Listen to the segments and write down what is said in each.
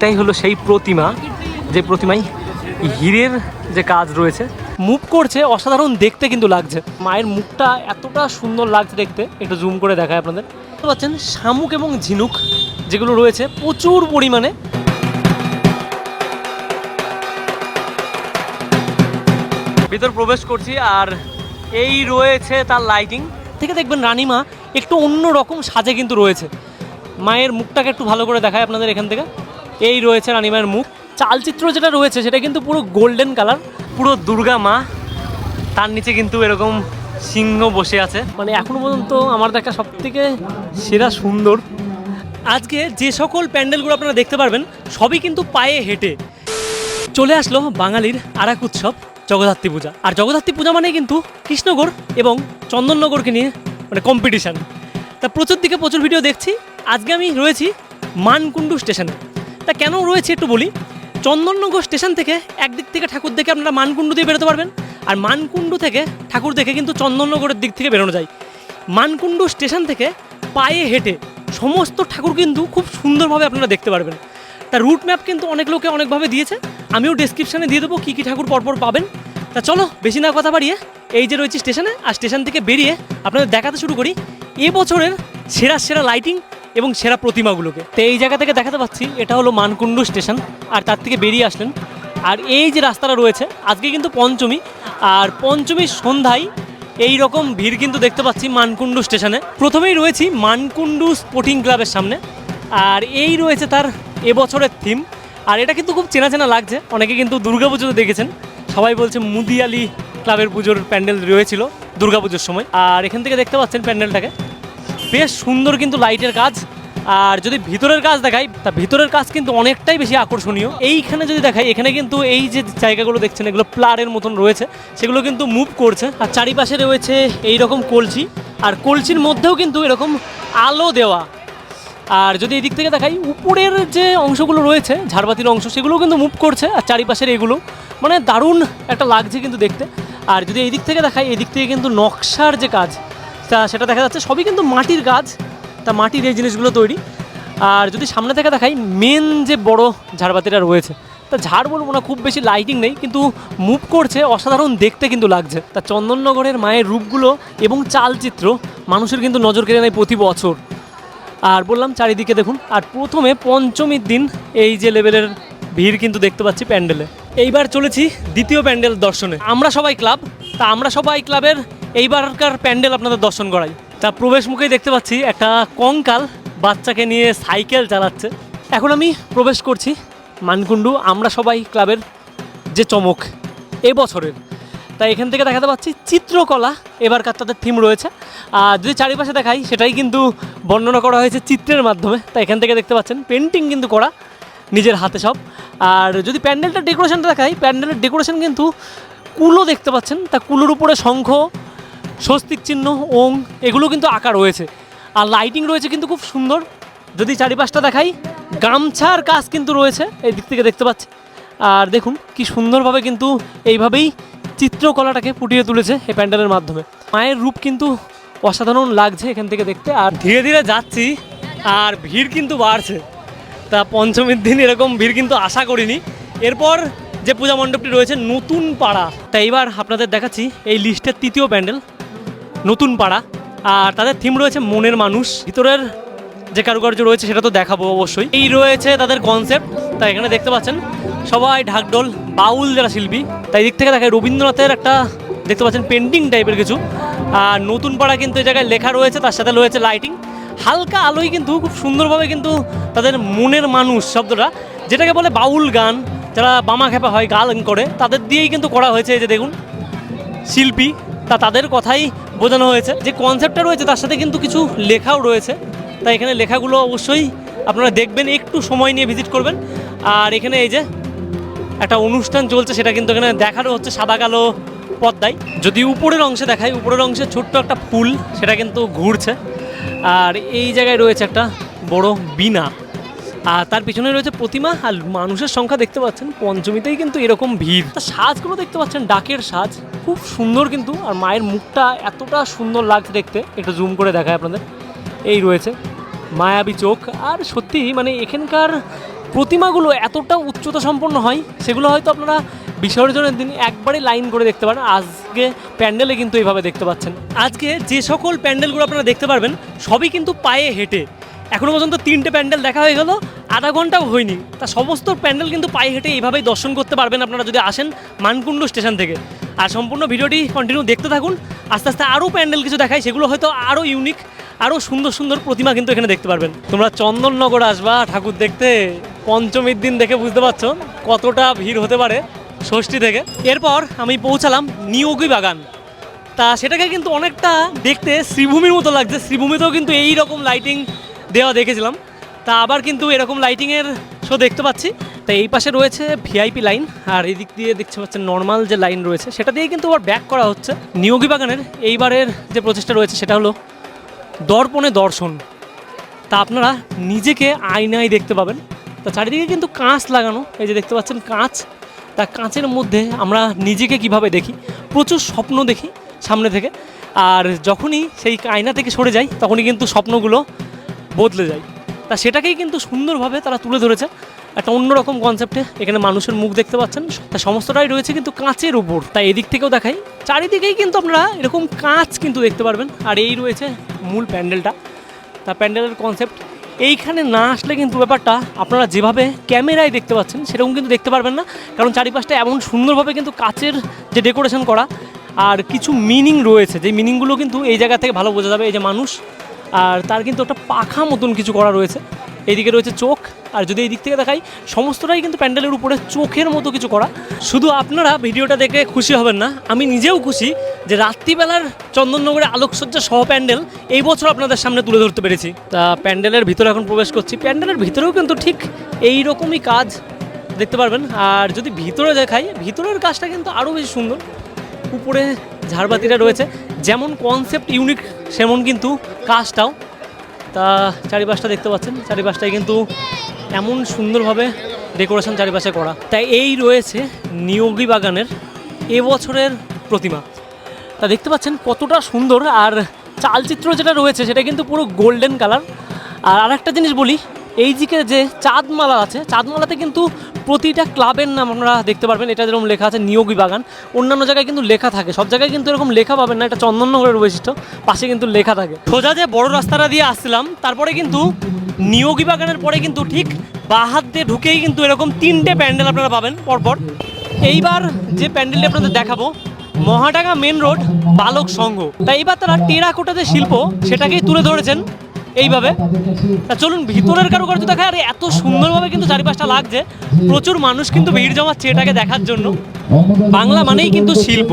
এটাই হলো সেই প্রতিমা, যে প্রতিমায় হীরের যে কাজ রয়েছে। মুভ করছে, অসাধারণ দেখতে কিন্তু লাগছে। মায়ের মুখটা এতটা সুন্দর লাগছে দেখতে, একটু জুম করে দেখায় আপনাদের। দেখতে পাচ্ছেন শামুক এবং ঝিনুক যেগুলো রয়েছে প্রচুর পরিমাণে। ভিতর প্রবেশ করছি আর এই রয়েছে তার লাইটিং থেকে দেখবেন রানীমা একটু অন্য রকম সাজে কিন্তু রয়েছে। মায়ের মুখটাকে একটু ভালো করে দেখায় আপনাদের এখান থেকে। এই রয়েছে রানীমায়ের মুখ। চালচিত্র যেটা রয়েছে সেটা কিন্তু পুরো গোল্ডেন কালার পুরো দুর্গা মা তার নিচে কিন্তু এরকম সিংহ বসে আছে। মানে এখনও পর্যন্ত আমার দেখা সব থেকে সেরা সুন্দর। আজকে যে সকল প্যান্ডেলগুলো আপনারা দেখতে পারবেন সবই কিন্তু পায়ে হেঁটে। চলে আসলো বাঙালির আর এক উৎসব জগদ্ধাত্রী পূজা। আর জগদ্ধাত্রী পূজা মানে কিন্তু কৃষ্ণগড় এবং চন্দননগরকে নিয়ে মানে কম্পিটিশান তা প্রচুর দিকে প্রচুর ভিডিও দেখছি। আজকে আমি রয়েছি মানকুণ্ডু স্টেশনে তা কেন রয়েছে একটু বলি? চন্দননগর স্টেশন থেকে একদিক থেকে ঠাকুর দেখে আপনারা মানকুণ্ডু দিয়ে বেরোতে পারবেন। আর মানকুণ্ডু থেকে ঠাকুর দেখে কিন্তু চন্দননগরের দিক থেকে বেরোনো যায়। মানকুণ্ডু স্টেশন থেকে পায়ে হেঁটে সমস্ত ঠাকুর কিন্তু খুব সুন্দরভাবে আপনারা দেখতে পারবেন। তার রুট ম্যাপ কিন্তু অনেক লোকে অনেকভাবে দিয়েছে। আমিও ডেসক্রিপশানে দিয়ে দেবো কী কী ঠাকুর পরপর পাবেন। তা চলো, বেশি না কথা বাড়িয়ে এই যে রয়েছে স্টেশনে, আর স্টেশন থেকে বেরিয়ে আপনাদের দেখাতে শুরু করি। এ বছরের সেরা সেরা লাইটিং এবং সেরা প্রতিমাগুলোকে। তো এই জায়গা থেকে দেখাতে পাচ্ছি, এটা হলো মানকুণ্ডু স্টেশন, আর তার থেকে বেরিয়ে আসলেন। আর এই যে রাস্তাটা রয়েছে, আজকে কিন্তু পঞ্চমী, আর পঞ্চমীর সন্ধ্যায় এই রকম ভিড় কিন্তু দেখতে পাচ্ছি মানকুণ্ডু স্টেশনে। প্রথমেই রয়েছি মানকুণ্ডু স্পোর্টিং ক্লাবের সামনে, আর এই রয়েছে তার এবছরের থিম। আর এটা কিন্তু খুব চেনা চেনা লাগছে, অনেকে কিন্তু দুর্গাপুজোতে দেখেছেন। সবাই বলছে মুদিয়ালি ক্লাবের পুজোর প্যান্ডেল রয়েছিল দুর্গাপুজোর সময়। আর এখান থেকে দেখতে পাচ্ছেন প্যান্ডেলটাকে। বেশ সুন্দর কিন্তু লাইটের কাজ। আর যদি ভিতরের কাজ দেখাই, তা ভিতরের কাজ কিন্তু অনেকটাই বেশি আকর্ষণীয়। এইখানে যদি দেখাই, এখানে কিন্তু এই যে জায়গাগুলো দেখছেন, এগুলো প্লারের মতন রয়েছে। সেগুলো কিন্তু মুভ করছে। আর চারিপাশে রয়েছে এই রকম কলসি। আর কলসির মধ্যেও কিন্তু এরকম আলো দেওয়া। আর যদি এদিক থেকে দেখাই, উপরের যে অংশগুলো রয়েছে, ঝাড়বাতির অংশ সেগুলো কিন্তু মুভ করছে। আর চারিপাশের এগুলো মানে দারুণ একটা লাগছে কিন্তু দেখতে। আর যদি এই দিক থেকে দেখাই, এদিক থেকে কিন্তু নকশার যে কাজ তা সেটা দেখা যাচ্ছে সবই কিন্তু মাটির গাছ, তা মাটির এই জিনিসগুলো তৈরি। আর যদি সামনে থেকে দেখাই মেন যে বড় ঝাড়বাতিটা রয়েছে, তা ঝাড় বলব না, খুব বেশি লাইটিং নেই, কিন্তু মুভ করছে, অসাধারণ দেখতে কিন্তু লাগছে। তা চন্দননগরের মায়ের রূপগুলো এবং চালচিত্র, মানুষের কিন্তু নজর কেড়ে নেয় প্রতি বছর। আর বললাম চারিদিকে দেখুন, আর প্রথমে পঞ্চমীর দিন এই যে লেভেলের ভিড় কিন্তু দেখতে পাচ্ছি প্যান্ডেলে। এইবার চলেছি দ্বিতীয় প্যান্ডেল দর্শনে। আমরা সবাই ক্লাব তা আমরা সবাই ক্লাবের এইবারকার প্যান্ডেল আপনাদের দর্শন করাই। তা প্রবেশ মুখেই দেখতে পাচ্ছি একটা কঙ্কাল বাচ্চাকে নিয়ে সাইকেল চালাচ্ছে। এখন আমি প্রবেশ করছি মানকুণ্ডু, আমরা সবাই ক্লাবের যে চমক, এবছরের। তাই এখান থেকে দেখাতে পাচ্ছি চিত্রকলা, এবারকার তাদের থিম রয়েছে। আর যদি চারিপাশে দেখাই, সেটাই কিন্তু বর্ণনা করা হয়েছে চিত্রের মাধ্যমে। তাই এখান থেকে দেখতে পাচ্ছেন পেন্টিং কিন্তু করা নিজের হাতে সব। আর যদি প্যান্ডেলটা ডেকোরেশনটা দেখাই, প্যান্ডেলের ডেকোরেশন কিন্তু কুলো দেখতে পাচ্ছেন। তা কুলোর উপরে শঙ্খ স্বস্তিক চিহ্ন, ওং, এগুলো কিন্তু আঁকা রয়েছে। আর লাইটিং রয়েছে কিন্তু খুব সুন্দর। যদি চারিপাশটা দেখাই, গামছার কাজ কিন্তু রয়েছে এই দিক থেকে দেখতে পাচ্ছি। আর দেখুন, কি সুন্দরভাবে কিন্তু এইভাবেই চিত্রকলাটাকে ফুটিয়ে তুলেছে এই প্যান্ডেলের মাধ্যমে। মায়ের রূপ কিন্তু অসাধারণ লাগছে এখান থেকে দেখতে। আর ধীরে ধীরে যাচ্ছি, আর ভিড় কিন্তু বাড়ছে। তা পঞ্চমীর দিন এরকম ভিড় কিন্তু আশা করিনি। এরপর যে পূজা মণ্ডপটি রয়েছে, নতুন পাড়া। তা এবার আপনাদের দেখাচ্ছি এই লিস্টের তৃতীয় প্যান্ডেল। নতুন পাড়া। আর তাদের থিম রয়েছে মনের মানুষ। ভিতরের যে কারুকার্য রয়েছে সেটা তো দেখাবো অবশ্যই। এই রয়েছে তাদের কনসেপ্ট তাই এখানে দেখতে পাচ্ছেন, সবাই ঢাকঢোল, বাউল যারা শিল্পী, তাই দিক থেকে দেখায় রবীন্দ্রনাথের একটা দেখতে পাচ্ছেন পেন্টিং টাইপের কিছু। আর নতুন পাড়া কিন্তু এই জায়গায় লেখা রয়েছে, তার সাথে রয়েছে লাইটিং হালকা আলোয় কিন্তু খুব সুন্দরভাবে কিন্তু তাদের মনের মানুষ শব্দটা, যেটাকে বলে বাউল গান। যারা বামা খেপা হয়, গান করে, তাদের দিয়েই কিন্তু করা হয়েছে এই যে দেখুন, শিল্পী। তা তাদের কথাই বোঝানো হয়েছে যে কনসেপ্টটা রয়েছে, তার সাথে কিন্তু কিছু লেখাও রয়েছে। তাই এখানে লেখাগুলো অবশ্যই আপনারা দেখবেন, একটু সময় নিয়ে ভিজিট করবেন। আর এখানে এই যে একটা অনুষ্ঠান চলছে, সেটা কিন্তু এখানে দেখানো হচ্ছে সাদা কালো পদ্মায়। যদি উপরের অংশে দেখাই, উপরের অংশে ছোট্ট একটা ফুল সেটা কিন্তু ঘুরছে। আর এই জায়গায় রয়েছে একটা বড় বিনা আর তার পিছনে রয়েছে প্রতিমা, আর মানুষের সংখ্যা দেখতে পাচ্ছেন, পঞ্চমীতেই কিন্তু এরকম ভিড়। সাজগুলো দেখতে পাচ্ছেন? ডাকের সাজ। খুব সুন্দর কিন্তু, আর মায়ের মুখটা এতটা সুন্দর লাগছে দেখতে। একটু জুম করে দেখায় আপনাদের। এই রয়েছে মায়াবী চোখ। আর সত্যি মানে এখানকার প্রতিমাগুলো এতটা উচ্চতা সম্পন্ন হয়, সেগুলো হয়তো আপনারা বিসর্জনের দিন একবারে লাইন করে দেখতে পারেন। আজকে প্যান্ডেলে কিন্তু এইভাবে দেখতে পাচ্ছেন। আজকে যে সকল প্যান্ডেলগুলো আপনারা দেখতে পারবেন, সবই কিন্তু পায়ে হেঁটে। এখনও পর্যন্ত তিনটে প্যান্ডেল দেখা হয়ে গেল, আধা ঘন্টাও হয়নি। তা সমস্ত প্যান্ডেল কিন্তু পায়ে হেঁটে এইভাবেই দর্শন করতে পারবেন আপনারা যদি আসেন মানকুণ্ড স্টেশন থেকে। আর সম্পূর্ণ ভিডিওটি কন্টিনিউ দেখতে থাকুন। আস্তে আস্তে আরও প্যান্ডেল কিছু দেখায় সেগুলো হয়তো আরও ইউনিক আরও সুন্দর সুন্দর প্রতিমা কিন্তু এখানে দেখতে পারবেন। তোমরা চন্দননগর আসবা, ঠাকুর দেখতে। পঞ্চমীর দিন দেখে বুঝতে পারছ কতটা ভিড় হতে পারে ষষ্ঠী থেকে। এরপর আমি পৌঁছালাম নিয়োগী বাগান। তা সেটাকে কিন্তু অনেকটা দেখতে শ্রীভূমির মতো লাগছে। শ্রীভূমিতেও কিন্তু এই রকম লাইটিং দেওয়া দেখেছিলাম। তা আবার কিন্তু এরকম লাইটিংয়ের শো দেখতে পাচ্ছি। তা এই পাশে রয়েছে ভিআইপি লাইন আর এই দিক দিয়ে দেখতে পাচ্ছেন নর্মাল যে লাইন রয়েছে, সেটা দিয়ে কিন্তু আবার ব্যাক করা হচ্ছে। নিয়োগী বাগানের এইবারের যে প্রচেষ্টা রয়েছে, সেটা হলো দর্পণে দর্শন। তা আপনারা নিজেকে আয়নায় দেখতে পাবেন। তা চারিদিকে কিন্তু কাঁচ লাগানো, এই যে দেখতে পাচ্ছেন কাঁচ। তা কাঁচের মধ্যে আমরা নিজেকে কীভাবে দেখি? প্রচুর স্বপ্ন দেখি সামনে থেকে। আর যখনই সেই আয়না থেকে সরে যাই, তখনই কিন্তু স্বপ্নগুলো বদলে যায়। তা সেটাকেই কিন্তু সুন্দরভাবে তারা তুলে ধরেছে। একটা অন্যরকম কনসেপ্টে এখানে মানুষের মুখ দেখতে পাচ্ছেন। তা সমস্তটাই রয়েছে কিন্তু কাঁচের উপর। তাই এদিক থেকেও দেখাই। চারিদিকেই কিন্তু আপনারা এরকম কাঁচ কিন্তু দেখতে পারবেন। আর এই রয়েছে মূল প্যান্ডেলটা। তা প্যান্ডেলের কনসেপ্ট এইখানে না আসলে কিন্তু ব্যাপারটা আপনারা যেভাবে ক্যামেরায় দেখতে পাচ্ছেন সেরকম কিন্তু দেখতে পারবেন না। কারণ চারিপাশটা এমন সুন্দরভাবে কিন্তু কাচের যে ডেকোরেশন করা। আর কিছু মিনিং রয়েছে। যে মিনিংগুলো কিন্তু এই জায়গা থেকে ভালো বোঝা যাবে। এই যে মানুষ আর তার কিন্তু একটা পাখা মতন কিছু করা রয়েছে। এইদিকে রয়েছে চোখ, আর যদি এই দিক থেকে দেখাই, সমস্তটাই কিন্তু প্যান্ডেলের উপরে চোখের মতো কিছু করা। শুধু আপনারা ভিডিওটা দেখে খুশি হবেন না, আমি নিজেও খুশি যে রাত্রিবেলার চন্দননগরের আলোকসজ্জা সহ প্যান্ডেল এই বছর আপনাদের সামনে তুলে ধরতে পেরেছি। তা প্যান্ডেলের ভিতরে এখন প্রবেশ করছি। প্যান্ডেলের ভিতরেও কিন্তু ঠিক এই রকমই কাজ, দেখতে পারবেন। আর যদি ভিতরে দেখাই, ভিতরের কাজটা কিন্তু আরও বেশি সুন্দর। উপরে ঝাড়বাতিটা রয়েছে। যেমন কনসেপ্ট ইউনিক সেমন কিন্তু কাজটাও। তা চারিপাশটা দেখতে পাচ্ছেন চারিপাশটায় কিন্তু এমন সুন্দরভাবে ডেকোরেশন চারিপাশে করা। তাই এই রয়েছে নিয়োগী বাগানের এবছরের প্রতিমা। তা দেখতে পাচ্ছেন কতটা সুন্দর, আর চালচিত্র যেটা রয়েছে সেটা কিন্তু পুরো গোল্ডেন কালার আর আরেকটা জিনিস বলি, এই দিকে যে চাঁদমালা আছে, চাঁদমালাতে কিন্তু প্রতিটা ক্লাবের নাম আপনারা দেখতে পারবেন, এটা যেরকম লেখা আছে, নিয়োগী বাগান। অন্যান্য জায়গায় কিন্তু লেখা থাকে, সব জায়গায় কিন্তু এরকম লেখা পাবেন না, এটা চন্দননগরের বৈশিষ্ট্য, পাশে কিন্তু লেখা থাকে। সোজা যে বড় রাস্তাটা দিয়ে আসছিলাম, তারপরে কিন্তু নিয়োগী বাগানের পরে কিন্তু ঠিক বাহাত দিয়ে ঢুকেই কিন্তু এরকম তিনটে প্যান্ডেল আপনারা পাবেন পরপর। এইবার যে প্যান্ডেলটি আপনাদের দেখাবো, মহাডাঙ্গা মেন রোড, বালক সংঘ। তাই এবার তারা টেরাকোটা যে শিল্প, সেটাকেই তুলে ধরেছেন। এইভাবে। তা চলুন, ভিতরের কারুকার্য দেখায় আর এত সুন্দরভাবে কিন্তু চারিপাশটা লাগছে। প্রচুর মানুষ কিন্তু ভিড় জমাচ্ছে এটাকে দেখার জন্য। বাংলা মানেই কিন্তু শিল্প।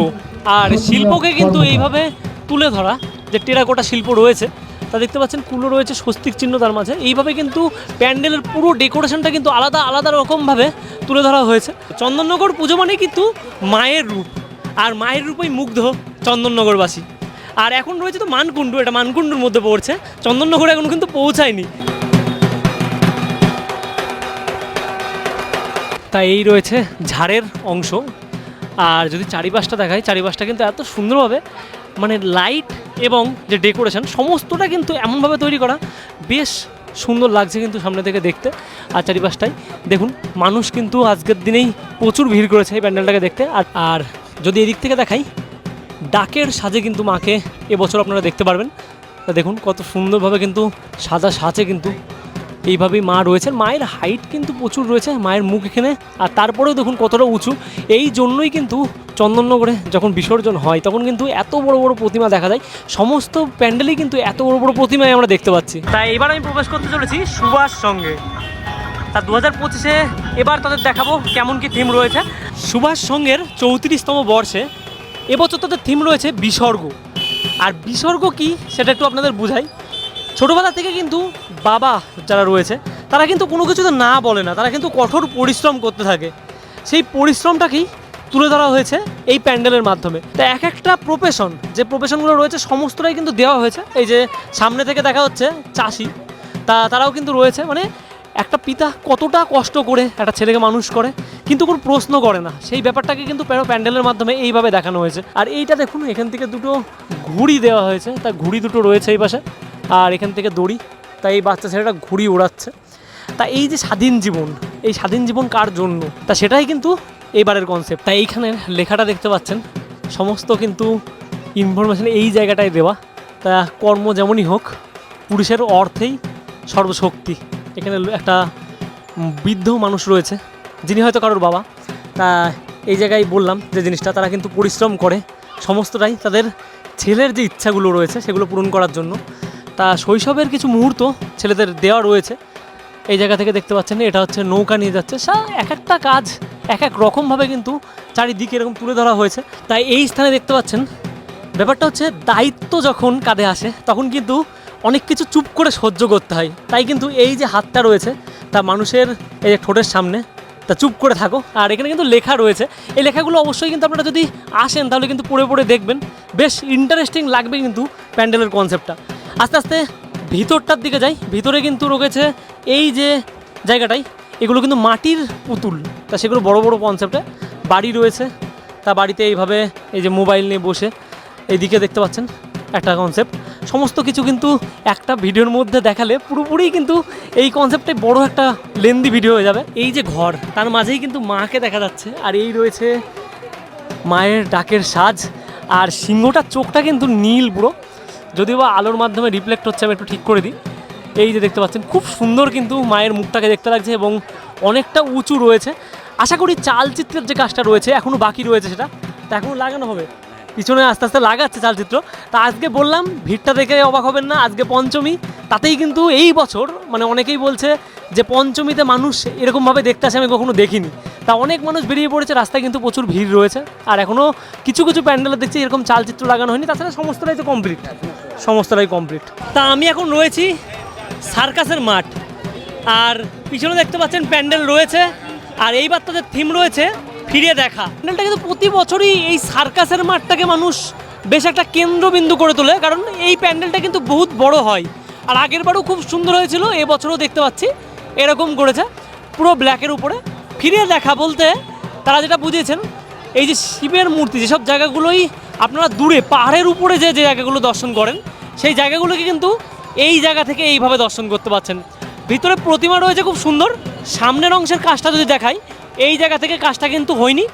আর শিল্পকে কিন্তু এইভাবে তুলে ধরা, যে টেরাকোটা শিল্প রয়েছে, তা দেখতে পাচ্ছেন কুলো রয়েছে, স্বস্তিক চিহ্ন তার মাঝে। এইভাবে কিন্তু প্যান্ডেলের পুরো ডেকোরেশনটা কিন্তু আলাদা আলাদা রকমভাবে তুলে ধরা হয়েছে। চন্দননগর পুজো মানে কিন্তু মায়ের রূপ। আর মায়ের রূপেই মুগ্ধ চন্দননগরবাসী। আর এখন রয়েছে তো মানকুণ্ডু, এটা মানকুণ্ডুর মধ্যে পড়ছে। চন্দননগর এখন কিন্তু পৌঁছায়নি। তাই এই রয়েছে ঝাড়ের অংশ। আর যদি চারিপাশটা দেখাই, চারিপাশটা কিন্তু এত সুন্দরভাবে মানে লাইট এবং যে ডেকোরেশন সমস্তটা কিন্তু এমনভাবে তৈরি করা, বেশ সুন্দর লাগছে কিন্তু সামনে থেকে দেখতে। আর চারিপাশটাই দেখুন, মানুষ কিন্তু আজকের দিনেই প্রচুর ভিড় করেছে এই প্যান্ডেলটাকে দেখতে। আর আর যদি এদিক থেকে দেখাই ডাকের সাজে কিন্তু মাকে এবছর আপনারা দেখতে পারবেন। তা দেখুন কত সুন্দরভাবে কিন্তু সাদা সাজে কিন্তু এইভাবেই মা রয়েছেন। মায়ের হাইট কিন্তু প্রচুর রয়েছে মায়ের মুখ এখানে। আর তারপরেও দেখুন কতটা উঁচু। এই জন্যই কিন্তু চন্দননগরে যখন বিসর্জন হয় তখন কিন্তু এত বড় বড় প্রতিমা দেখা যায়। সমস্ত প্যান্ডেলেই কিন্তু এত বড় বড় প্রতিমাই আমরা দেখতে পাচ্ছি। তাই এবার আমি প্রবেশ করতে চলেছি সুভাষ সঙ্গে। তা দু হাজার পঁচিশে এবার তাদের দেখাবো কেমন কি থিম রয়েছে। সুভাষ সঙ্গের চৌত্রিশতম বর্ষে এবছর তাদের থিম রয়েছে বিসর্গ। আর বিসর্গ কি, সেটা একটু আপনাদের বুঝাই। ছোটোবেলা থেকে কিন্তু বাবা যারা রয়েছে, তারা কিন্তু কোনো কিছুতে না বলে না, তারা কিন্তু কঠোর পরিশ্রম করতে থাকে। সেই পরিশ্রমটাকেই তুলে ধরা হয়েছে এই প্যান্ডেলের মাধ্যমে। তা এক একটা প্রফেশন যে প্রফেশনগুলো রয়েছে, সমস্তটাই কিন্তু দেওয়া হয়েছে। এই যে সামনে থেকে দেখা হচ্ছে চাষি, তা তারাও কিন্তু রয়েছে। মানে একটা পিতা কতটা কষ্ট করে একটা ছেলেকে মানুষ করে, কিন্তু কোনো প্রশ্ন করে না। সেই ব্যাপারটাকে কিন্তু প্যারো প্যান্ডেলের মাধ্যমে এইভাবে দেখানো হয়েছে। আর এইটা দেখুন, এখান থেকে দুটো ঘুড়ি দেওয়া হয়েছে। তা ঘুড়ি দুটো রয়েছে এই পাশে, আর এখান থেকে দড়ি। তাই এই বাচ্চা ছেলেটা ঘুড়ি ওড়াচ্ছে। তা এই যে স্বাধীন জীবন, এই স্বাধীন জীবন কার জন্য? তা সেটাই কিন্তু এবারের কনসেপ্ট তাই এইখানের লেখাটা দেখতে পাচ্ছেন, সমস্ত কিন্তু ইনফরমেশন এই জায়গাটায় দেওয়া। তা কর্ম যেমনই হোক, পুরুষের অর্থেই সর্বশক্তি। এখানে একটা বৃদ্ধ মানুষ রয়েছে। যিনি হয়তো কারোর বাবা। তা, এই জায়গায় বললাম যে জিনিসটা, তারা কিন্তু পরিশ্রম করে। সমস্তটাই তাদের ছেলের যে ইচ্ছাগুলো রয়েছে, সেগুলো পূরণ করার জন্য। তা, শৈশবের কিছু মুহূর্ত ছেলেদের দেওয়া রয়েছে। এই জায়গা থেকে দেখতে পাচ্ছেন এটা হচ্ছে নৌকা নিয়ে যাচ্ছে। সা, এক একটা কাজ এক এক রকমভাবে কিন্তু চারিদিকে এরকম তুলে ধরা হয়েছে। তাই এই স্থানে দেখতে পাচ্ছেন, ব্যাপারটা হচ্ছে দায়িত্ব যখন কাঁধে আসে, তখন কিন্তু অনেক কিছু চুপ করে সহ্য করতে হয়। তাই কিন্তু এই যে হাতটা রয়েছে, তা মানুষের এই যে ঠোঁটের সামনে, তা চুপ করে থাকো। আর এখানে কিন্তু লেখা রয়েছে। এই লেখাগুলো অবশ্যই কিন্তু আপনারা যদি আসেন, তাহলে কিন্তু পড়ে পড়ে দেখবেন। বেশ ইন্টারেস্টিং লাগবে কিন্তু প্যান্ডেলের কনসেপ্টটা আস্তে আস্তে ভিতরটার দিকে যাই। ভিতরে কিন্তু রয়েছে এই যে জায়গাটাই, এগুলো কিন্তু মাটির পুতুল। তা সেগুলো বড় বড় কনসেপ্টে বাড়ি রয়েছে, তা বাড়িতে এইভাবে এই যে মোবাইল নিয়ে বসে, এইদিকে দেখতে পাচ্ছেন একটা কনসেপ্ট সমস্ত কিছু কিন্তু একটা ভিডিওর মধ্যে দেখালে পুরোপুরি কিন্তু এই কনসেপ্টে বড় একটা লেন্দি ভিডিও হয়ে যাবে। এই যে ঘর, তার মাঝেই কিন্তু মাকে দেখা যাচ্ছে। আর এই রয়েছে মায়ের ডাকের সাজ। আর সিংহটার চোখটা কিন্তু নীল পুরো। যদিও বা আলোর মাধ্যমে রিফ্লেক্ট হচ্ছে, আমি একটু ঠিক করে দিই। এই যে দেখতে পাচ্ছেন, খুব সুন্দর কিন্তু মায়ের মুখটাকে দেখতে লাগছে এবং অনেকটা উঁচু রয়েছে। আশা করি চালচিত্রের যে কাজটা রয়েছে এখনও বাকি রয়েছে সেটা, তা এখনও লাগানো হবে। পিছনে আস্তে আস্তে লাগাচ্ছে চালচিত্র। তা আজকে বললাম, ভিড়টা দেখে অবাক হবেন না, আজকে পঞ্চমী। তাতেই কিন্তু এই বছর মানে অনেকেই বলছে যে পঞ্চমীতে মানুষ এরকমভাবে দেখতে আসে আমি কখনো দেখিনি। তা অনেক মানুষ বেরিয়ে পড়েছে, রাস্তায় কিন্তু প্রচুর ভিড় রয়েছে। আর এখনও কিছু কিছু প্যান্ডেলে দেখছি এরকম চালচিত্র লাগানো হয়নি, তাছাড়া সমস্তটাই তো কমপ্লিট সমস্তটাই কমপ্লিট তা আমি এখন রয়েছি সার্কাসের মাঠ। আর পিছনে দেখতে পাচ্ছেন প্যান্ডেল রয়েছে। আর এইবার তাদের থিম রয়েছে ফিরে দেখা। প্যান্ডেলটা কিন্তু প্রতি বছরই এই সার্কাসের মাঠটাকে মানুষ বেশ একটা কেন্দ্রবিন্দু করে তোলে, কারণ এই প্যান্ডেলটা কিন্তু বহুত বড় হয়। আর আগের বারও খুব সুন্দর হয়েছিল, এবছরও দেখতে পাচ্ছি, এরকম করেছে। পুরো ব্ল্যাকের উপরে ফিরে দেখা বলতে তারা যেটা বুঝিয়েছেন, এই যে শিবের মূর্তি, যেসব জায়গাগুলোই আপনারা দূরে, পাহাড়ের উপরে যে যে জায়গাগুলো দর্শন করেন, সেই জায়গাগুলোকে কিন্তু এই জায়গা থেকে এইভাবে দর্শন করতে পারছেন। ভিতরে প্রতিমা রয়েছে খুব সুন্দর, সামনের অংশের কাজটা যদি দেখাই এই জায়গা থেকে কাজটা কিন্তু হয়নি।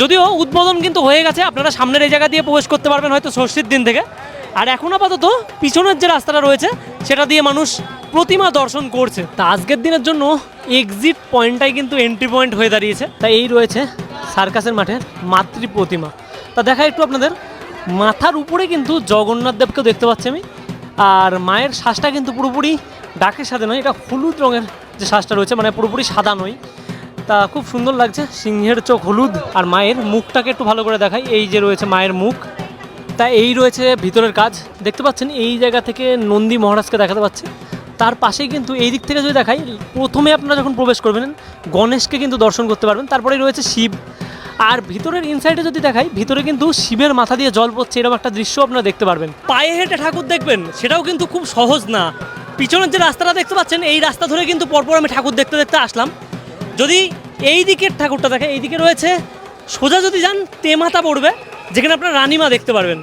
যদিও উদ্বোধন কিন্তু হয়ে গেছে, আপনারা সামনের এই জায়গা দিয়ে প্রবেশ করতে পারবেন হয়তো ষষ্ঠীর দিন থেকে। আর এখন আপাতত পিছনের যে রাস্তাটা রয়েছে, সেটা দিয়ে মানুষ প্রতিমা দর্শন করছে। তা আজকের দিনের জন্য এক্সিট পয়েন্টটাই কিন্তু এন্ট্রি পয়েন্ট হয়ে দাঁড়িয়েছে। তাই এই রয়েছে সার্কাসের মাঠে মাতৃ প্রতিমা। তা দেখা একটু আপনাদের, মাথার উপরে কিন্তু জগন্নাথ দেবকেও দেখতে পাচ্ছি আমি। আর মায়ের শ্বাসটা কিন্তু পুরোপুরি ডাকের সাথে নয়, এটা হলুদ রঙের যে শ্বাসটা রয়েছে মানে পুরোপুরি সাদা নয়। তা খুব সুন্দর লাগছে। সিংহের চোখ হলুদ আর মায়ের মুখটাকে একটু ভালো করে দেখাই। এই যে রয়েছে মায়ের মুখ। তা এই রয়েছে ভিতরের কাজ। দেখতে পাচ্ছেন, এই জায়গা থেকে নন্দী মহারাজকে দেখাতে পাচ্ছি। তার পাশেই কিন্তু এই দিক থেকে যদি দেখাই, প্রথমে আপনারা যখন প্রবেশ করবেন, গণেশকে কিন্তু দর্শন করতে পারবেন। তারপরেই রয়েছে শিব। আর ভিতরের ইনসাইডে যদি দেখাই, ভিতরে কিন্তু শিবের মাথা দিয়ে জল পড়ছে, এরকম একটা দৃশ্য আপনারা দেখতে পারবেন। পায়ে হেঁটে ঠাকুর দেখবেন, সেটাও কিন্তু খুব সহজ না। পিছনের যে রাস্তাটা দেখতে পাচ্ছেন, এই রাস্তা ধরে কিন্তু পরপর আমি ঠাকুর দেখতে দেখতে আসলাম। যদি এই দিকের ঠাকুরটা দেখে, এই দিকে রয়েছে, সোজা যদি যান, তেমাতা পড়বে, যেখানে আপনারা রানীমা দেখতে পারবেন।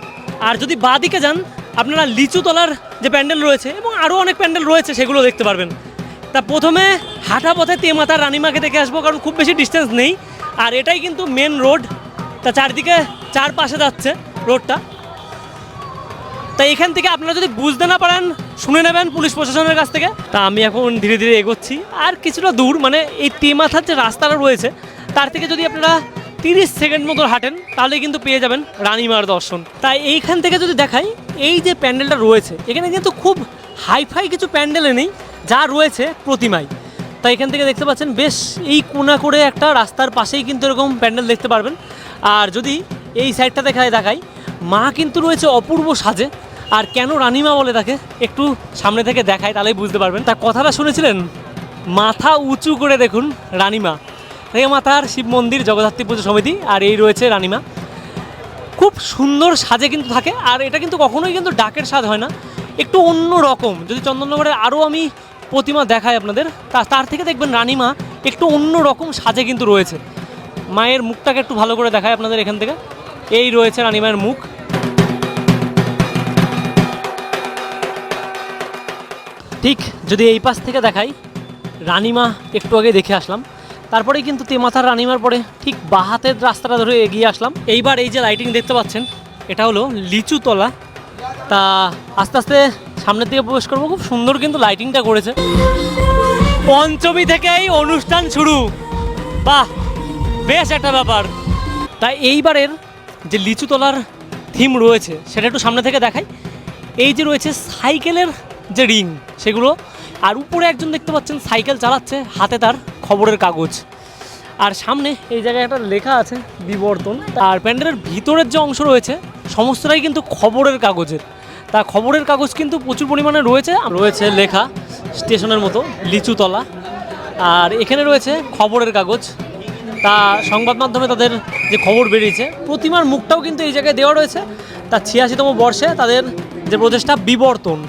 আর যদি বাঁ দিকে যান, আপনারা লিচু তলার যে প্যান্ডেল রয়েছে, এবং আরও অনেক প্যান্ডেল রয়েছে, সেগুলো দেখতে পারবেন। তা প্রথমে হাঁটা পথে তেমাতা রানীমাকে দেখে আসব, কারণ খুব বেশি ডিস্টেন্স নেই। আর এটাই কিন্তু মেন রোড তা চারদিকে চার পাশে যাচ্ছে রোডটা তাই এখান থেকে আপনারা যদি বুঝতে না পারেন শুনে নেবেন পুলিশ প্রশাসনের কাছ থেকে। তা আমি এখন ধীরে ধীরে এগোচ্ছি। আর কিছুটা দূর মানে এই তেমাথার যে রাস্তাটা রয়েছে, তার থেকে যদি আপনারা তিরিশ সেকেন্ড মতো হাঁটেন তাহলে কিন্তু পেয়ে যাবেন রানীমার দর্শন। তাই এইখান থেকে যদি দেখাই, এই যে প্যান্ডেলটা রয়েছে, এখানে কিন্তু খুব হাইফাই কিছু প্যান্ডেলে নেই, যা রয়েছে প্রতিমায়। তাই এখান থেকে দেখতে পাচ্ছেন, বেশ এই কোনা করে একটা রাস্তার পাশেই কিন্তু এরকম প্যান্ডেল দেখতে পারবেন। আর যদি এই সাইডটা দেখায় দেখাই, মা কিন্তু রয়েছে অপূর্ব সাজে। আর কেন রানিমা বলে তাকে? একটু সামনে থেকে দেখায়, তাহলেই বুঝতে পারবেন। তার কথাটা শুনেছিলেন? মাথা উঁচু করে দেখুন রানিমা। মাতার শিব মন্দির, জগদ্ধাত্রী পুজো সমিতি, আর এই রয়েছে রানিমা। খুব সুন্দর সাজে কিন্তু থাকে, আর এটা কিন্তু কখনোই কিন্তু ডাকের স্বাদ হয় না। একটু অন্য রকম। যদি চন্দননগরের আরও আমি প্রতিমা দেখাই আপনাদের, তা তার থেকে দেখবেন রানীমা একটু অন্য রকম সাজে কিন্তু রয়েছে। মায়ের মুখটাকে একটু ভালো করে দেখায় আপনাদের এখান থেকে। এই রয়েছে রানীমায়ের মুখ। ঠিক যদি এই পাশ থেকে দেখাই, রানিমা একটু আগে দেখে আসলাম। তারপরে কিন্তু তেমাথার রানিমার পরে ঠিক বাহাতের রাস্তাটা ধরে এগিয়ে আসলাম। এইবার এই যে লাইটিং দেখতে পাচ্ছেন, এটা হলো লিচুতলা তা আস্তে আস্তে সামনের দিকে প্রবেশ করব, খুব সুন্দর কিন্তু লাইটিংটা করেছে। পঞ্চমী থেকেই অনুষ্ঠান শুরু। বাহ, বেশ একটা ব্যাপার। তাই এইবারের যে লিচুতলার থিম রয়েছে, সেটা একটু সামনে থেকে দেখাই। এই যে রয়েছে সাইকেলের যে রিং, সেগুলো। আর উপরে একজন দেখতে পাচ্ছেন, সাইকেল চালাচ্ছে, হাতে তার খবরের কাগজ। আর সামনে এই জায়গায় একটা লেখা আছে, বিবর্তন। আর প্যান্ডেলের ভিতরের যে অংশ রয়েছে, সমস্তটাই কিন্তু খবরের কাগজের। তা খবরের কাগজ কিন্তু প্রচুর পরিমাণে রয়েছে রয়েছে লেখা, স্টেশনের মতো, লিচুতলা। আর এখানে রয়েছে খবরের কাগজ। তা সংবাদ মাধ্যমে তাদের যে খবর বেরিয়েছে, প্রতিমার মুখটাও কিন্তু এই জায়গায় দেওয়া রয়েছে। তা ছিয়াশিতম বর্ষে তাদের যে প্রচেষ্টা, বিবর্তন।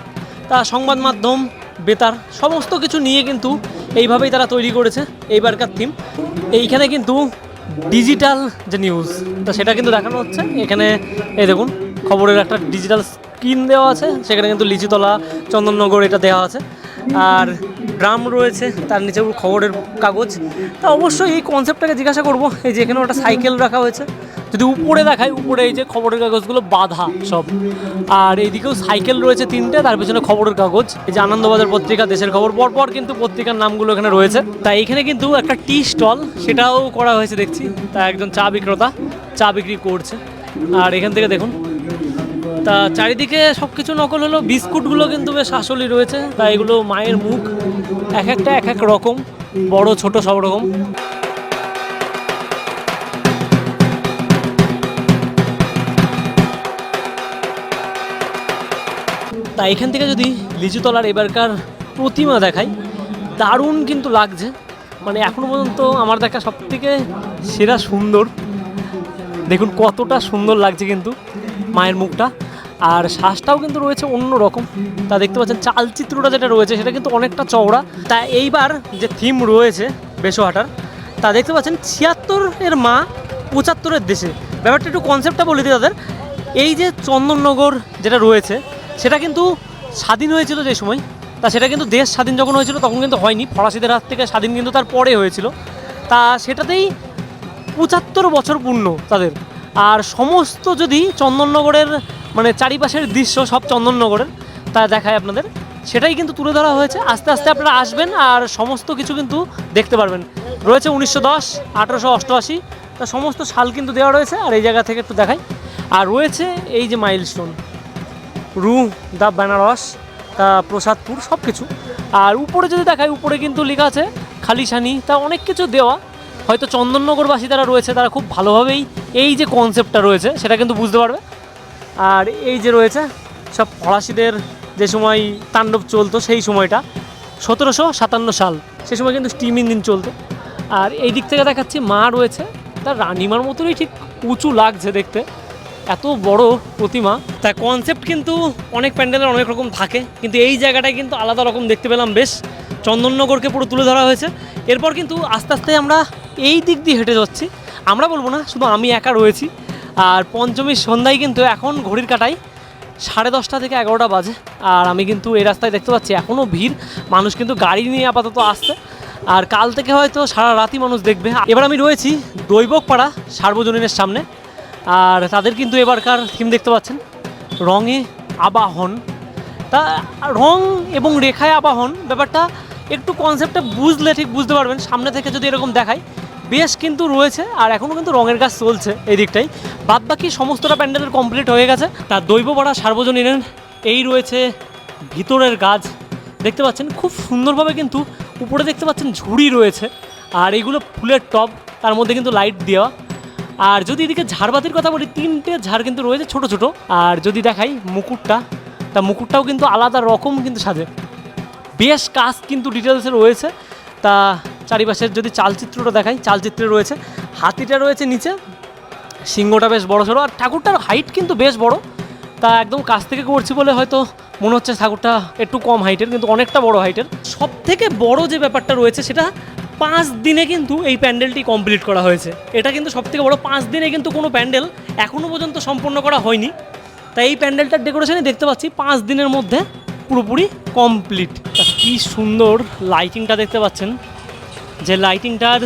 তা সংবাদ মাধ্যম, বেতার সমস্ত কিছু নিয়ে কিন্তু এইভাবেই তারা তৈরি করেছে এইবারকার থিম এইখানে কিন্তু ডিজিটাল যে নিউজ তা সেটা কিন্তু দেখানো হচ্ছে। এখানে এই দেখুন, খবরের একটা ডিজিটাল স্ক্রিন দেওয়া আছে। সেখানে কিন্তু লিচিতলা, চন্দননগর এটা দেওয়া আছে। আর ড্রাম রয়েছে, তার নিচে খবরের কাগজ। তা অবশ্যই এই কনসেপ্টটাকে জিজ্ঞাসা করব, এই যে এখানে একটা সাইকেল রাখা হয়েছে। যদি উপরে দেখায় উপরে এই যে খবরের কাগজগুলো, বাধা সব। আর এইদিকেও সাইকেল রয়েছে তিনটে, তার পেছনে খবরের কাগজ। এই যে আনন্দবাজার পত্রিকা, দেশের খবর। পরপর কিন্তু পত্রিকার নামগুলো এখানে রয়েছে। তাই এখানে কিন্তু একটা টি স্টল সেটাও করা হয়েছে, দেখছি। তা একজন চা বিক্রেতা, চা বিক্রি করছে। আর এখান থেকে দেখুন তা চারিদিকে সব কিছু নকল হলো। বিস্কুটগুলো কিন্তু বেশ আসলই রয়েছে তা এগুলো মায়ের মুখ। এক একটা, এক এক রকম, বড়, ছোট, সব রকম। তা এখান থেকে যদি লিচুতলার এবারকার প্রতিমা দেখাই, দারুণ কিন্তু লাগছে। মানে এখনও পর্যন্ত আমার দেখা সব থেকে সেরা সুন্দর। দেখুন কতটা সুন্দর লাগছে কিন্তু মায়ের মুখটা। আর শ্বাসটাও কিন্তু রয়েছে অন্য রকম তা দেখতে পাচ্ছেন চালচিত্রটা যেটা রয়েছে, সেটা কিন্তু অনেকটা চওড়া। তা এইবার যে থিম রয়েছে বেশোহাটার তা দেখতে পাচ্ছেন ছিয়াত্তর এর মা পঁচাত্তরের দেশে। ব্যাপারটা একটু কনসেপ্টটা বলে দিই তাদের। এই যে চন্দননগর যেটা রয়েছে, সেটা কিন্তু স্বাধীন হয়েছিল যে সময়। তা সেটা কিন্তু দেশ স্বাধীন যখন হয়েছিল, তখন কিন্তু হয়নি। ফরাসিদের হাত থেকে স্বাধীন কিন্তু তার পরে হয়েছিল। তা সেটাতেই পঁচাত্তর বছর পূর্ণ তাদের। আর সমস্ত যদি চন্দননগরের মানে চারিপাশের দৃশ্য সব চন্দননগরের, তা দেখায় আপনাদের। সেটাই কিন্তু তুলে ধরা হয়েছে। আস্তে আস্তে আপনারা আসবেন আর সমস্ত কিছু কিন্তু দেখতে পারবেন। রয়েছে উনিশশো দশ, আঠেরোশো অষ্টআশি, তা সমস্ত সাল কিন্তু দেওয়া রয়েছে আর এই জায়গা থেকে একটু দেখাই। আর রয়েছে এই যে মাইলস্টোন রু দ্য বেনারস, তা প্রসাদপুর সব কিছু আর উপরে যদি দেখায় উপরে কিন্তু লেখা আছে, খালিশানি, তা অনেক কিছু দেওয়া। হয়তো চন্দননগরবাসী যারা রয়েছে, তারা খুব ভালোভাবেই এই যে কনসেপ্টটা রয়েছে, সেটা কিন্তু বুঝতে পারবে। আর এই যে রয়েছে, সব ফরাসিদের যে সময় তাণ্ডব চলতো সেই সময়টা, সতেরোশো সাতান্ন সাল, সে সময় কিন্তু স্টিম ইঞ্জিন চলতো। আর এই দিক থেকে দেখাচ্ছি, মা রয়েছে, তার রানিমার মতনই ঠিক উঁচু লাগছে দেখতে, এত বড় প্রতিমা। তা কনসেপ্ট কিন্তু অনেক প্যান্ডেলের অনেক রকম থাকে, কিন্তু এই জায়গাটায় কিন্তু আলাদা রকম দেখতে পেলাম বেশ। চন্দননগরকে পুরো তুলে ধরা হয়েছে। এরপর কিন্তু আস্তে আস্তে আমরা এই দিক দিয়ে হেঁটে যাচ্ছি। আমরা বলব না, শুধু আমি একা রয়েছি। আর পঞ্চমীর সন্ধ্যায় কিন্তু এখন ঘড়ির কাটাই সাড়ে দশটা থেকে এগারোটা বাজে। আর আমি কিন্তু এই রাস্তায় দেখতে পাচ্ছি এখনও ভিড়। মানুষ কিন্তু গাড়ি নিয়ে আপাতত আসছে। আর কাল থেকে হয়তো সারা রাতই মানুষ দেখবে। এবার আমি রয়েছি দৈবকপাড়া সার্বজনীনের সামনে। আর তাদের কিন্তু এবারকার থিম দেখতে পাচ্ছেন, রঙে আবাহন। তা রং এবং রেখায় আবাহন, ব্যাপারটা একটু কনসেপ্টটা বুঝলে ঠিক বুঝতে পারবেন। সামনে থেকে যদি এরকম দেখাই বেশ কিন্তু রয়েছে আর এখনও কিন্তু রঙের কাজ চলছে এই দিকটাই। বাদ বাকি সমস্তটা প্যান্ডেলের কমপ্লিট হয়ে গেছে। তার দৈব দৈবপাড়া সার্বজনীনের এই রয়েছে ভিতরের গাছ। দেখতে পাচ্ছেন, খুব সুন্দরভাবে কিন্তু উপরে দেখতে পাচ্ছেন ঝুড়ি রয়েছে। আর এইগুলো ফুলের টব, তার মধ্যে কিন্তু লাইট দেওয়া। আর যদি এদিকে ঝাড়বাতির কথা বলি, তিনটে ঝাড় কিন্তু রয়েছে ছোট ছোট। আর যদি দেখাই মুকুটটা, তা মুকুটটাও কিন্তু আলাদা রকম কিন্তু সাজে। বেশ কাজ কিন্তু ডিটেলসে রয়েছে। তা চারিপাশের যদি চালচিত্রটা দেখাই, চালচিত্রে রয়েছে। হাতিটা রয়েছে নিচে। সিংহটা বেশ বড় সড়ো। আর ঠাকুরটার হাইট কিন্তু বেশ বড়। তা একদম কাছ থেকে করছি বলে হয়তো মনে হচ্ছে ঠাকুরটা একটু কম হাইটের কিন্তু অনেকটা বড় হাইটের সব থেকে বড় যে ব্যাপারটা রয়েছে, সেটা পাঁচ দিনে কিন্তু এই প্যান্ডেলটি কমপ্লিট করা হয়েছে। এটা কিন্তু সব থেকে বড়। পাঁচ দিনে কিন্তু কোনো প্যান্ডেল এখনও পর্যন্ত সম্পন্ন করা হয়নি। তাই এই প্যান্ডেলটার ডেকোরেশনে দেখতে পাচ্ছি, পাঁচ দিনের মধ্যে পুরোপুরি কমপ্লিট কি সুন্দর লাইটিংটা দেখতে পাচ্ছেন। যে লাইটিংটার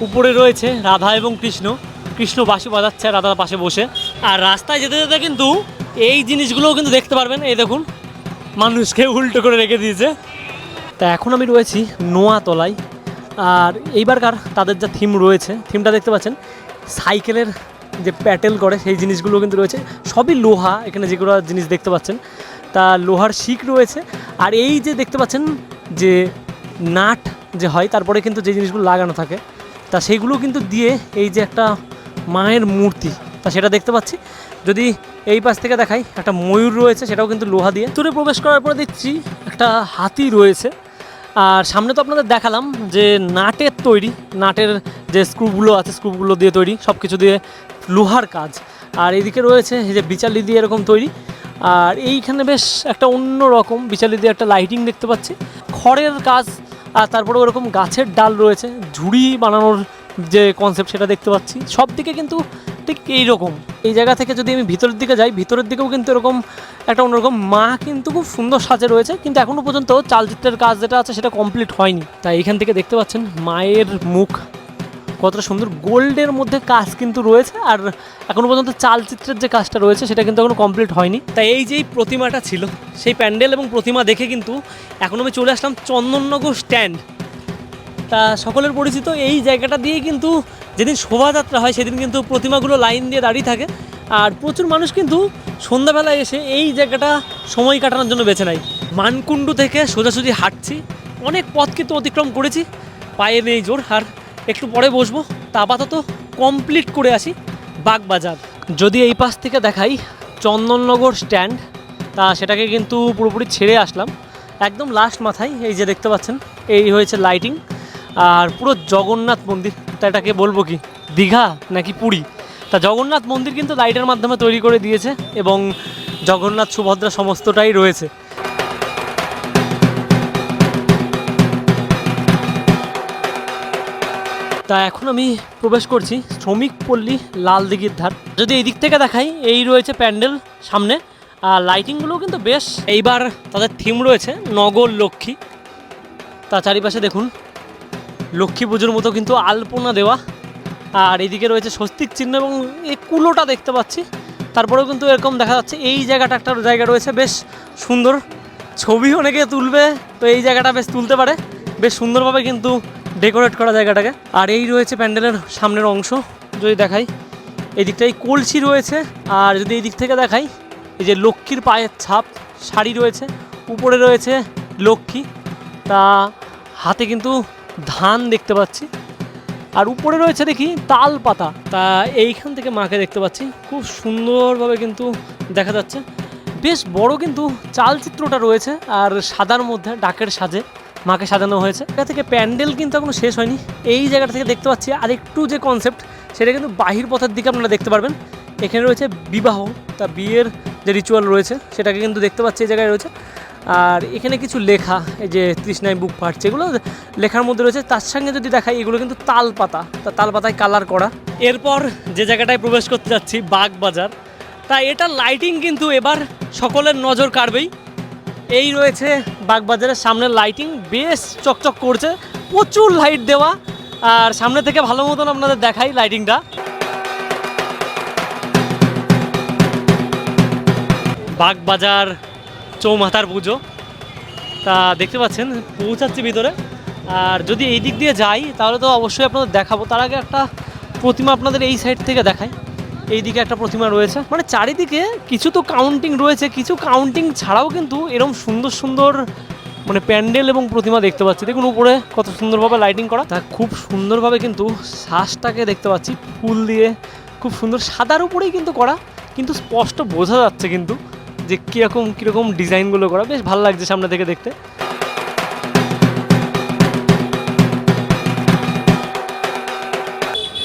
উপরে রয়েছে, রাধা এবং কৃষ্ণ। কৃষ্ণ বাঁশি বাজাচ্ছে রাধার পাশে বসে। আর রাস্তায় যেতে যেতে কিন্তু এই জিনিসগুলোও কিন্তু দেখতে পারবেন। এই দেখুন, মানুষকে উল্টো করে রেখে দিয়েছে। তা এখন আমি রয়েছি নোয়াতলায়। আর এইবারকার তাদের যা থিম রয়েছে থিমটা দেখতে পাচ্ছেন? সাইকেলের যে প্যাটেল করে, সেই জিনিসগুলো কিন্তু রয়েছে। সবই লোহা, এখানে যেগুলো জিনিস দেখতে পাচ্ছেন। তা লোহার শিক রয়েছে। আর এই যে দেখতে পাচ্ছেন যে নাট যে হয়, তারপরে কিন্তু যে জিনিসগুলো লাগানো থাকে, তা সেইগুলো কিন্তু দিয়ে এই যে একটা মায়ের মূর্তি, তা সেটা দেখতে পাচ্ছি। যদি এই পাশ থেকে দেখাই, একটা ময়ূর রয়েছে, সেটাও কিন্তু লোহা দিয়ে। ভিতরে প্রবেশ করার পরে দেখছি একটা হাতি রয়েছে। আর সামনে তো আপনাদের দেখালাম যে নাটের তৈরি, নাটের যে স্ক্রুগুলো আছে স্ক্রুগুলো দিয়ে তৈরি সব কিছু দিয়ে লোহার কাজ। আর এদিকে রয়েছে এই যে বিচালি দিয়ে এরকম তৈরি। আর এইখানে বেশ একটা অন্য রকম বিচালি দিয়ে একটা লাইটিং দেখতে পাচ্ছি। খড়ের কাজ আর তারপরে ওরকম গাছের ডাল রয়েছে, ঝুড়ি বানানোর যে কনসেপ্ট সেটা দেখতে পাচ্ছি। সব দিকে কিন্তু ঠিক এইরকম। এই জায়গা থেকে যদি আমি ভিতরের দিকে যাই, ভিতরের দিকেও কিন্তু এরকম একটা অন্যরকম মা কিন্তু খুব সুন্দর সাজে রয়েছে, কিন্তু এখনও পর্যন্ত চালচিত্রের কাজ যেটা আছে সেটা কমপ্লিট হয়নি। তাই এখান থেকে দেখতে পাচ্ছেন মায়ের মুখ। কতটা সুন্দর গোল্ডের মধ্যে কাজ কিন্তু রয়েছে, আর এখনও পর্যন্ত চালচিত্রের যে কাজটা রয়েছে সেটা কিন্তু এখনও কমপ্লিট হয়নি। তাই এই যেই প্রতিমাটা ছিল, সেই প্যান্ডেল এবং প্রতিমা দেখে কিন্তু এখন আমি চলে আসলাম চন্দননগর স্ট্যান্ড। তা সকলের পরিচিত এই জায়গাটা দিয়ে কিন্তু যেদিন শোভাযাত্রা হয় সেদিন কিন্তু প্রতিমাগুলো লাইন দিয়ে দাঁড়িয়ে থাকে, আর প্রচুর মানুষ কিন্তু সন্ধ্যাবেলায় এসে এই জায়গাটা সময় কাটানোর জন্য বেছে নেয়। মানকুণ্ডু থেকে সোজাসুজি হাঁটছি, অনেক পথ কিন্তু অতিক্রম করেছি, পায়ে নেই জোর, আর একটু পরে বসবো। তা আপাতত কমপ্লিট করে আসি বাগবাজার। যদি এই পাশ থেকে দেখাই চন্দননগর স্ট্যান্ড তা সেটাকে কিন্তু পুরোপুরি ছেড়ে আসলাম। একদম লাস্ট মাথায়, এই যে দেখতে পাচ্ছেন, এই হয়েছে লাইটিং আর পুরো জগন্নাথ মন্দির, তা এটাকে বলব কি, দীঘা নাকি পুরী? তা জগন্নাথ মন্দির কিন্তু লাইটের মাধ্যমে তৈরি করে দিয়েছে এবং জগন্নাথ সুভদ্রা সমস্তটাই রয়েছে। তা এখন আমি প্রবেশ করছি শ্রমিক পল্লী লাল দিঘির ধার। যদি এই দিক থেকে দেখাই, এই রয়েছে প্যান্ডেল সামনে, আর লাইটিংগুলো কিন্তু বেশ। এইবার তাদের থিম রয়েছে নগর লক্ষ্মী। তা চারিপাশে দেখুন, লক্ষ্মী পুজোর মতো কিন্তু আলপনা দেওয়া। আর এদিকে রয়েছে স্বস্তিক চিহ্ন এবং এই কুলোটা দেখতে পাচ্ছি। তারপরেও কিন্তু এরকম দেখা যাচ্ছে, এই জায়গাটা একটা জায়গা রয়েছে, বেশ সুন্দর। ছবি অনেকে তুলবে, তো এই জায়গাটা বেশ তুলতে পারে। বেশ সুন্দরভাবে কিন্তু ডেকোরেট করা জায়গাটাকে। আর এই রয়েছে প্যান্ডেলের সামনের অংশ, যদি দেখাই। এই দিকটাই কলসি রয়েছে, আর যদি এই দিক থেকে দেখাই, এই যে লক্ষ্মীর পায়ের ছাপ, শাড়ি রয়েছে, উপরে রয়েছে লক্ষ্মী। তা হাতে কিন্তু ধান দেখতে পাচ্ছি। আর উপরে রয়েছে দেখি তাল পাতা। তা এইখান থেকে মাকে দেখতে পাচ্ছি। খুব সুন্দরভাবে কিন্তু দেখা যাচ্ছে। বেশ বড় কিন্তু চালচিত্রটা রয়েছে, আর সাদার মধ্যে, ডাকের সাজে। মাকে সাজানো হয়েছে। এটা থেকে প্যান্ডেল কিন্তু এখনও শেষ হয়নি। এই জায়গাটা থেকে দেখতে পাচ্ছি আর একটু যে কনসেপ্ট সেটা কিন্তু বাহির পথের দিকে আপনারা দেখতে পারবেন। এখানে রয়েছে বিবাহ, তা বিয়ের যে রিচুয়াল রয়েছে, সেটাকে কিন্তু দেখতে পাচ্ছি এই জায়গায় রয়েছে। আর এখানে কিছু লেখা, এই যে তৃষ্ণায় বুক ফাটছে, এগুলো লেখার মধ্যে রয়েছে। তার সঙ্গে যদি দেখাই, এগুলো কিন্তু তাল পাতা। তা তাল পাতায় কালার করা। এরপর যে জায়গাটায় প্রবেশ করতে যাচ্ছি বাগ বাজার তা এটা লাইটিং কিন্তু এবার সকলের নজর কাড়বেই। এই রয়েছে বাগবাজারের সামনের লাইটিং বেশ চকচক করছে, প্রচুর লাইট দেওয়া। আর সামনে থেকে ভালো মতন আপনাদের দেখাই লাইটিংটা বাগবাজার চৌমাথার পুজো। তা দেখতে পাচ্ছেন, পৌঁছাচ্ছি ভিতরে। আর যদি এই দিক দিয়ে যাই, তাহলে তো অবশ্যই আপনাদের দেখাবো। তার আগে একটা প্রতিমা আপনাদের এই সাইড থেকে দেখাই। এই দিকে একটা প্রতিমা রয়েছে। মানে চারিদিকে কিছু তো কাউন্টিং রয়েছে, কিছু কাউন্টিং ছাড়াও কিন্তু এরকম সুন্দর সুন্দর মানে প্যান্ডেল এবং প্রতিমা দেখতে পাচ্ছি। দেখুন উপরে কত সুন্দরভাবে লাইটিং করা। তা খুব সুন্দরভাবে কিন্তু শ্বাসটাকে দেখতে পাচ্ছি ফুল দিয়ে। খুব সুন্দর সাদার উপরেই কিন্তু করা, কিন্তু স্পষ্ট বোঝা যাচ্ছে কিন্তু যে কীরকম কীরকম ডিজাইনগুলো করা। বেশ ভালো লাগছে সামনে থেকে দেখতে।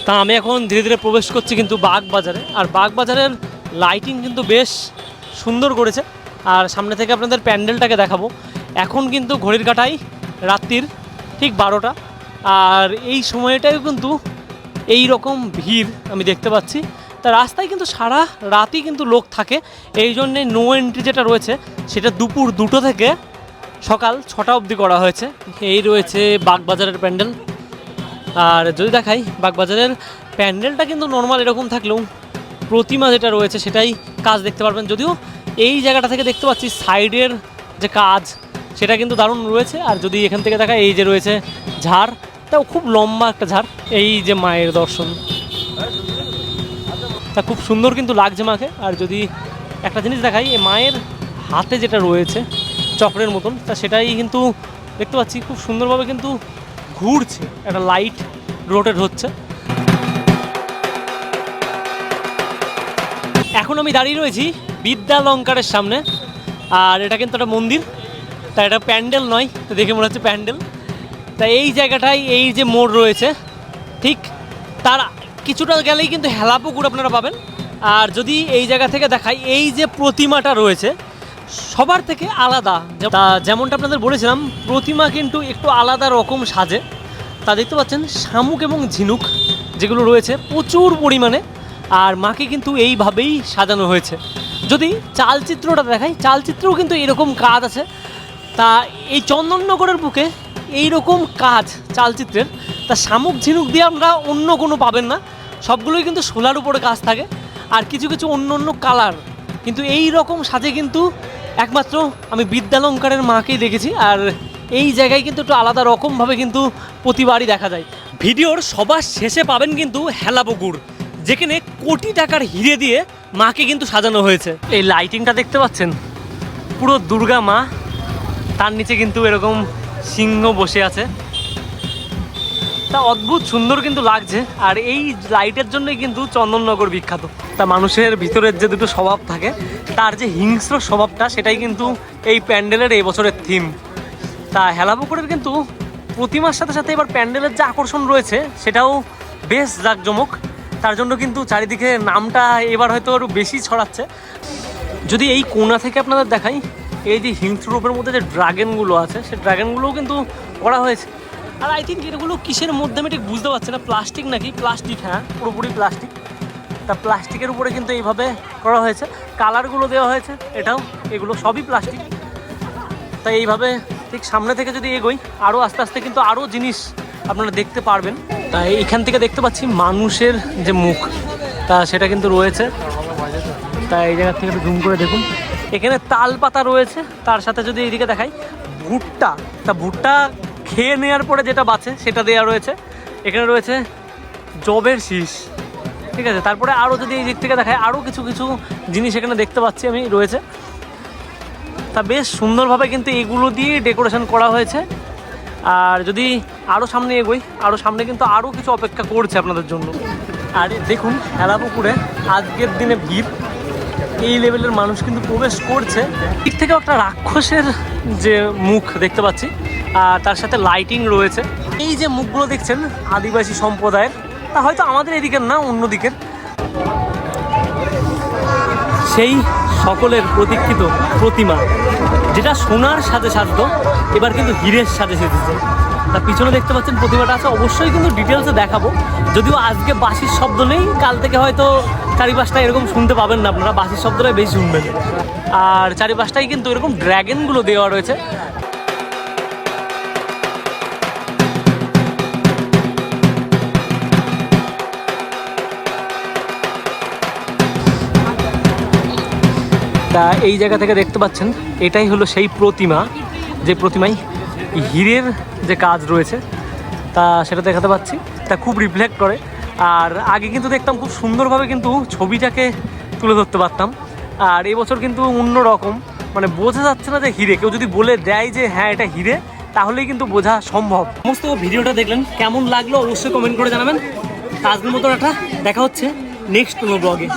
তা আমি এখন ধীরে ধীরে প্রবেশ করছি কিন্তু বাগ বাজারে আর বাগ বাজারের লাইটিং কিন্তু বেশ সুন্দর করেছে। আর সামনে থেকে আপনাদের প্যান্ডেলটাকে দেখাবো। এখন কিন্তু ঘড়ির কাটাই রাত্রির ঠিক বারোটা। আর এই সময়টাও কিন্তু এই রকম ভিড় আমি দেখতে পাচ্ছি। তা রাস্তায় কিন্তু সারা রাতই কিন্তু লোক থাকে। এই জন্যে নো এন্ট্রি যেটা রয়েছে, সেটা দুপুর দুটো থেকে সকাল ছটা অবধি করা হয়েছে। এই রয়েছে বাগবাজারের প্যান্ডেল। আর যদি দেখাই বাগবাজারের প্যান্ডেলটা কিন্তু নর্মাল এরকম থাকলেও প্রতিমা যেটা রয়েছে সেটাই কাজ দেখতে পারবেন। যদিও এই জায়গাটা থেকে দেখতে পাচ্ছি সাইডের যে কাজ, সেটা কিন্তু দারুণ রয়েছে। আর যদি এখান থেকে দেখা এই যে রয়েছে ঝাড়, তাও খুব লম্বা একটা ঝাড়। এই যে মায়ের দর্শন। তা খুব সুন্দর কিন্তু লাগছে মাকে। আর যদি একটা জিনিস দেখাই, এই মায়ের হাতে যেটা রয়েছে চক্রের মতন, তা সেটাই কিন্তু দেখতে পাচ্ছি। খুব সুন্দরভাবে কিন্তু ঘুরছে, একটা লাইট রোটেট হচ্ছে। এখন আমি দাঁড়িয়ে রয়েছি বিদ্যালঙ্কারের সামনে, আর এটা কিন্তু একটা মন্দির তা এটা প্যান্ডেল নয়, তো দেখে মনে হচ্ছে প্যান্ডেল। তা এই জায়গাটায় এই যে মোড় রয়েছে, ঠিক তার কিছুটা গেলেই কিন্তু হেলাপুকুর আপনারা পাবেন। আর যদি এই জায়গা থেকে দেখাই, এই যে প্রতিমাটা রয়েছে সবার থেকে আলাদা। যেমনটা আপনাদের বলেছিলাম, প্রতিমা কিন্তু একটু আলাদা রকম সাজে। তা দেখতে পাচ্ছেন, শামুক এবং ঝিনুক যেগুলো রয়েছে প্রচুর পরিমাণে, আর মাকে কিন্তু এইভাবেই সাজানো হয়েছে। যদি চালচিত্রটা দেখাই, চালচিত্রও কিন্তু এরকম কাজ আছে। তা এই চন্দননগরের বুকে এই রকম কাজ চালচিত্রের। তা শামুক, ঝিনুক দিয়ে আমরা অন্য কোনো পাবেন না। সবগুলোই কিন্তু সোলার উপরে কাজ থাকে। আর কিছু কিছু অন্য অন্য কালার। কিন্তু এই রকম সাজে কিন্তু একমাত্র আমি বিদ্যালঙ্কারের মাকেই দেখেছি, আর এই জায়গায় কিন্তু একটু আলাদা রকমভাবে কিন্তু প্রতিবারই দেখা যায়। ভিডিওর সবার শেষে পাবেন কিন্তু হেলাপুকুর যেখানে কোটি টাকার হিরে দিয়ে মাকে কিন্তু সাজানো হয়েছে। এই লাইটিংটা দেখতে পাচ্ছেন? পুরো দুর্গা মা, তার নিচে কিন্তু এরকম সিংহ বসে আছে। তা অদ্ভুত সুন্দর কিন্তু লাগছে, আর এই লাইটের জন্যই কিন্তু চন্দননগর বিখ্যাত। তা মানুষের ভিতরের যে দুটো স্বভাব থাকে, তার যে হিংস্র স্বভাবটা, সেটাই কিন্তু এই প্যান্ডেলের এই বছরের থিম তা হেলাপুকুরের কিন্তু প্রতিমার সাথে সাথে এবার প্যান্ডেলের যে আকর্ষণ রয়েছে, সেটাও বেশ জাঁকজমক। তার জন্য কিন্তু চারিদিকে নামটা এবার হয়তো আরও বেশি ছড়াচ্ছে। যদি এই কোনা থেকে আপনাদের দেখাই, এই যে হিংস্র রূপের মধ্যে যে ড্রাগনগুলো আছে সেই ড্রাগনগুলোও কিন্তু করা হয়েছে। আর আই থিঙ্ক এগুলো কিসের মধ্যে আমি ঠিক বুঝতে পারছি না প্লাস্টিক নাকি? প্লাস্টিক হ্যাঁ পুরোপুরি প্লাস্টিক তা প্লাস্টিকের উপরে কিন্তু এইভাবে করা হয়েছে। কালারগুলো দেওয়া হয়েছে, এটাও, এগুলো সবই প্লাস্টিক তাই এইভাবে ঠিক সামনে থেকে যদি এগোই আরও আস্তে আস্তে কিন্তু আরও জিনিস আপনারা দেখতে পারবেন। তাই এইখান থেকে দেখতে পাচ্ছি মানুষের যে মুখ, তা সেটা কিন্তু রয়েছে। তাই এই জায়গা থেকে একটু জুম করে দেখুন। এখানে তাল পাতা রয়েছে, তার সাথে যদি এইদিকে দেখাই, ভুট্টা। তা ভুট্টা খেয়ে নেওয়ার পরে যেটা বাঁচে, সেটা দেওয়া রয়েছে। এখানে রয়েছে জবের শীষ। ঠিক আছে? তারপরে আরও যদি এই দিক থেকে দেখায় আরও কিছু কিছু জিনিস এখানে দেখতে পাচ্ছি আমি, রয়েছে। তা বেশ সুন্দরভাবে কিন্তু এগুলো দিয়ে ডেকোরেশন করা হয়েছে। আর যদি আরও সামনে এগোই আরও সামনে কিন্তু আরও কিছু অপেক্ষা করছে আপনাদের জন্য। আর দেখুন হেলাপুকুরে আজকের দিনে ভিড়। এই লেভেলের মানুষ কিন্তু প্রবেশ করছে। দিক থেকেও একটা রাক্ষসের যে মুখ দেখতে পাচ্ছি, আর তার সাথে লাইটিং রয়েছে। এই যে মুখগুলো দেখছেন, আদিবাসী সম্প্রদায়ের, তা হয়তো আমাদের এদিকের না অন্য দিকের সেই সকলের প্রতীক্ষিত প্রতিমা, যেটা সোনার সাথে সাজতো, এবার কিন্তু হীরের সাথে সেজেছে। তা পিছনে দেখতে পাচ্ছেন প্রতিমাটা আছে, অবশ্যই কিন্তু ডিটেলসে দেখাবো। যদিও আজকে বাসির শব্দ নেই, কাল থেকে হয়তো চারিপাশটা এরকম শুনতে পাবেন না, আপনারা বাঁশির শব্দটাই বেশি শুনবেন। আর চারিপাশটাই কিন্তু এরকম ড্র্যাগনগুলো দেওয়া রয়েছে। তা এই জায়গা থেকে দেখতে পাচ্ছেন, এটাই হলো সেই প্রতিমা, যে প্রতিমায় হীরের যে কাজ রয়েছে, তা সেটা দেখাতে পাচ্ছি। তা খুব রিফ্লেক্ট করে। আর আগে কিন্তু দেখতাম খুব সুন্দরভাবে কিন্তু ছবিটাকে তুলে ধরতে পারতাম। আর এবছর কিন্তু অন্য রকম। মানে বোঝা যাচ্ছে না যে হিরে। কেউ যদি বলে দেয় যে হ্যাঁ এটা হিরে, তাহলেই কিন্তু বোঝা সম্ভব। সমস্ত ভিডিওটা দেখলেন, কেমন লাগল অবশ্যই কমেন্ট করে জানাবেন। আজকের মতো একটা দেখা হচ্ছে নেক্সট কোনো ব্লগে